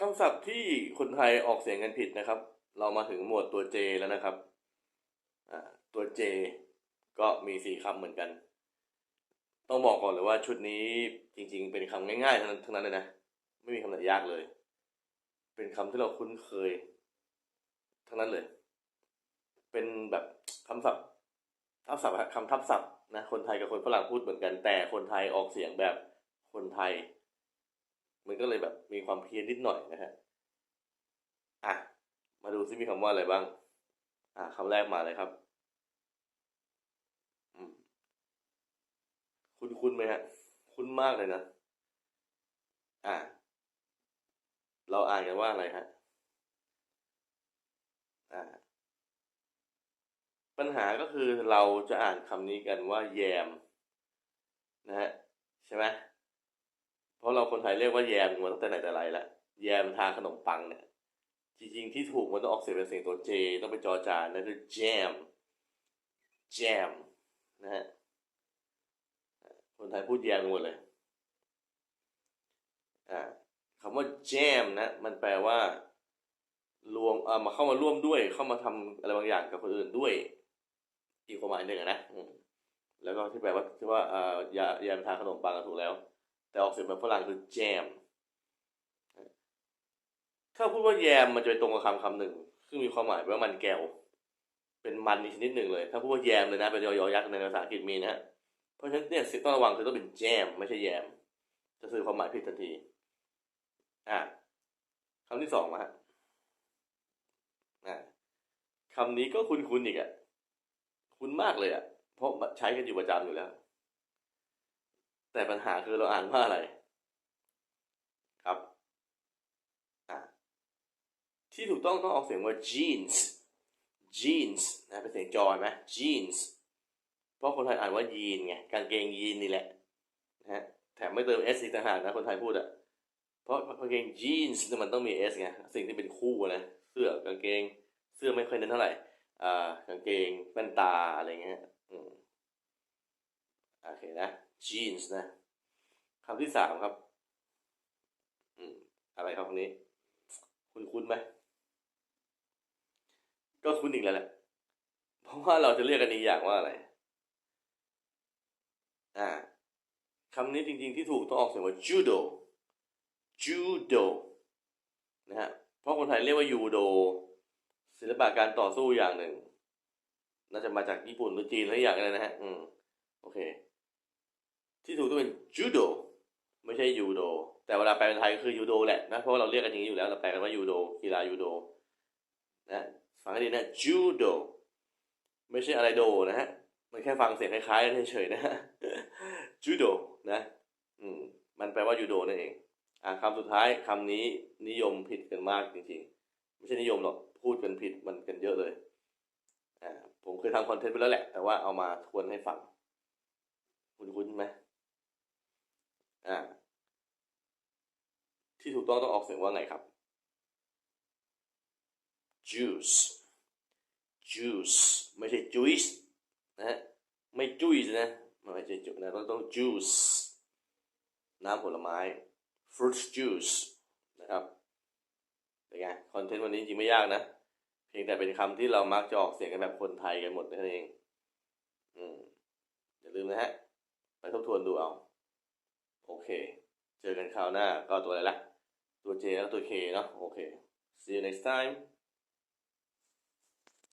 คำศัพท์ที่คนไทยออกเสียงกันผิดนะครับ เรามาถึงหมวดตัว J แล้วนะครับตัว J ก็มีสี่คำเหมือนกัน ต้องบอกก่อนเลยว่าชุดนี้จริงๆ เป็นคำง่ายๆ ทั้งนั้นเลยนะ ไม่มีคำไหนยากเลย เป็นคำที่เราคุ้นเคย ทั้งนั้นเลย เป็นแบบคำศัพท์ทับศัพท์คำทับศัพท์นะ คนไทยกับคนฝรั่งพูดเหมือนกัน แต่คนไทยออกเสียงแบบคนไทย มันก็เลยแบบมีความเพี้ยนนิดหน่อยนะฮะ อะ มาดูซิมีคำว่าอะไรบ้าง อะคำแรกมาเลยครับอืมคุณคุณไหมฮะ คุ้นมากเลยนะ อะเราอ่านกันว่าอะไรฮะ อ่า ปัญหาก็คือเราจะอ่านคำนี้กันว่า แยม นะฮะ ใช่ไหม เพราะเราคนไทยเรียกว่าแยมมาตั้งแต่ไหนแต่ไรแล้วแยมทาขนมปังเนี่ย จริงๆที่ถูกมันต้องออกเสียงเป็นเสียงตัว J ต้องเป็นจอจานนั่นคือ jam jam นะฮะคนไทยพูดแยมหมดเลยอ่าคำว่า jam นะมันแปลว่ารวมเอ่ามาเข้ามาร่วมด้วย เข้ามาทำอะไรบางอย่างกับคนอื่นด้วย อีกความหมายหนึ่งนะแล้วก็ที่แปลว่าที่ว่าเอ่อยาแยมทาขนมปังก็ถูกแล้ว แต่ออกเสียงแบบฝรั่งคือ jam ถ้าพูดว่าแยมมันจะไปตรงกับคำคำหนึ่งซึ่งมีความหมายว่ามันแก้ว เป็นมันอีกชนิดหนึ่งเลย ถ้าพูดว่าแยมเลยนะเป็นยอยยักษ์ในภาษาอังกฤษมีนะฮะเพราะฉะนั้นเนี่ยสิ่งต้องระวังคือต้องเป็นแจมไม่ใช่แยม จะสื่อความหมายผิดทันที อะคำที่สองมาฮะอะคำนี้ก็คุ้นๆอีกอะ คุ้นมากเลยอะ เพราะใช้กันอยู่ประจำอยู่แล้ว แต่ปัญหาคือเราอ่านว่าอะไร ครับที่ถูกต้องต้องออกเสียงว่า jeans jeans นะเป็นเสียงจอเห็นไหม jeans เพราะคนไทยอ่านว่ายีนไงกางเกงยีนนี่แหละนะฮะแถมไม่เติม s อีกต่างหากนะคนไทยพูดอะเพราะกางเกง jeans เนี่ยมันต้องมี s ไงสิ่งที่เป็นคู่นะเสื้อกางเกงเสื้อไม่ค่อยเน้นเท่าไหร่อ่ากางเกงแว่นตาอะไรเงี้ยอืม โอเคนะ jeans นะคำที่สามครับ อืม อะไรครับคำนี้ คุณคุ้นไหม ก็คุ้นอีกแล้วแหละ เพราะว่าเราจะเรียกกันอีกอย่างว่าอะไร อ่าคำนี้จริงๆที่ถูกต้องออกเสียงว่า judo judo นะฮะ เพราะคนไทยเรียกว่ายูโด ศิลปะการต่อสู้อย่างหนึ่ง น่าจะมาจากญี่ปุ่นหรือจีนหรืออย่างอะไรนะฮะ อืม โอเค ที่ถูกต้องเป็น judo ไม่ใช่ยูโดแต่เวลาแปลเป็นไทยก็คือยูโดแหละนะเพราะเราเรียกกันอย่างนี้อยู่แล้วเราแปลกันว่ายูโดกีฬายูโดนะฟังให้ดีนะ judo ไม่ใช่อะไรโดนะฮะมันแค่ฟังเสียงคล้ายๆกันเฉยๆนะฮะ judo นะอืมมันแปลว่ายูโดนั่นเองอ่าคำสุดท้ายคำนี้นิยมผิดกันมากจริงๆ ไม่ใช่นิยมหรอกพูดกันผิดมันกันเยอะเลยอ่าผมเคยทำคอนเทนต์ไปแล้วแหละ แต่ว่าเอามาทวนให้ฟัง คุ้นๆไหม อ่า ที่ถูกต้องต้องออกเสียงว่าไงครับ juice juice ไม่ใช่ juice นะ ไม่ juice นะไม่ใช่จุนะ ต้องต้อง juice น้ำผลไม้ fruit juice นะครับเป็นไง คอนเทนต์วันนี้จริงไม่ยากนะ เพียงแต่เป็นคำที่เรามักจะออกเสียงกันแบบคนไทยกันหมดนั่นเอง อืมอย่าลืมนะฮะ ไปทบทวนดูเอา โอเค เจอกันคราวหน้าก็ตัวอะไรล่ะตัว J แล้วตัว K เนาะโอเค see you next time